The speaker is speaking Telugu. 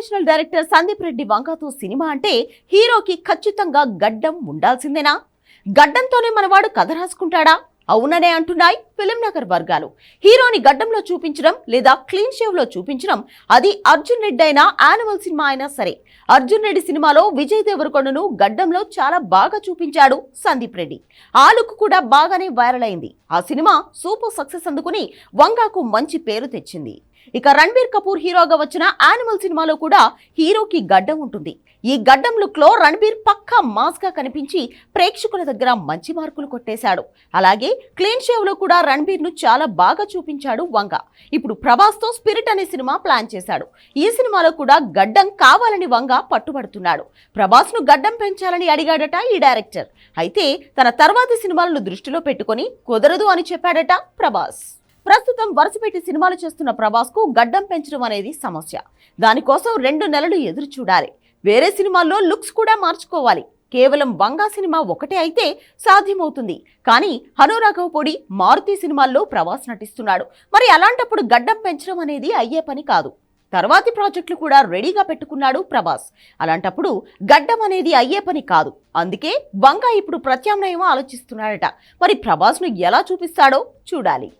ఇంటర్నేషనల్ డైరెక్టర్ సందీప్ రెడ్డి వంకతో సినిమా అంటే హీరోకి ఖచ్చితంగా గడ్డం ఉండాల్సిందేనా? గడ్డంతోనే మనవాడు కథ రాసుకుంటాడా? అవుననే అంటున్నాయి ఫిలిం నగర్ వర్గాలు. హీరోని గడ్డంలో చూపించడం లేదా క్లీన్ షేవ్లో చూపించడం అది అర్జున్ రెడ్డి అయినా యానిమల్ సినిమా అయినా సరే. అర్జున్ రెడ్డి సినిమాలో విజయ్ దేవరకొండను గడ్డంలో చాలా బాగా చూపించాడు సందీప్ రెడ్డి. ఆ లుక్ కూడా బాగానే వైరల్ అయింది. ఆ సినిమా సూపర్ సక్సెస్ అందుకుని వంగాకు మంచి పేరు తెచ్చింది. ఇక రణబీర్ కపూర్ హీరోగా వచ్చిన యానిమల్ సినిమాలో కూడా హీరోకి గడ్డం ఉంటుంది. ఈ గడ్డం లుక్లో రణబీర్ పక్కా మాస్గా కనిపించి ప్రేక్షకుల దగ్గర మంచి మార్కులు కొట్టేశాడు. అలాగే క్లీన్ షేవ్లో కూడా రణబీర్ను చాలా బాగా చూపించాడు వంగ. ఇప్పుడు ప్రభాస్తో స్పిరిట్ అనే సినిమా ప్లాన్ చేశాడు. ఈ సినిమాలో కూడా గడ్డం కావాలని వంగ పట్టుబడుతున్నాడు. ప్రభాస్ను గడ్డం పెంచాలని అడిగాడట ఈ డైరెక్టర్. అయితే తన తర్వాతి సినిమాలను దృష్టిలో పెట్టుకొని కుదరదు అని చెప్పాడట ప్రభాస్. ప్రస్తుతం వరుసపెట్టి సినిమాలు చేస్తున్న ప్రభాస్కు గడ్డం పెంచడం అనేది సమస్య. దానికోసం రెండు నెలలు ఎదురు చూడాలి. వేరే సినిమాల్లో లుక్స్ కూడా మార్చుకోవాలి. కేవలం వంగా సినిమా ఒకటే అయితే సాధ్యమవుతుంది. కానీ హనురాఘవ్ పొడి మారుతి సినిమాల్లో ప్రభాస్ నటిస్తున్నాడు. మరి అలాంటప్పుడు గడ్డం పెంచడం అనేది అయ్యే పని కాదు. తర్వాతి ప్రాజెక్టులు కూడా రెడీగా పెట్టుకున్నాడు ప్రభాస్. అలాంటప్పుడు గడ్డం అనేది అయ్యే పని కాదు. అందుకే బంగా ఇప్పుడు ప్రత్యామ్నాయం ఆలోచిస్తున్నాడట. మరి ప్రభాస్ను ఎలా చూపిస్తాడో చూడాలి.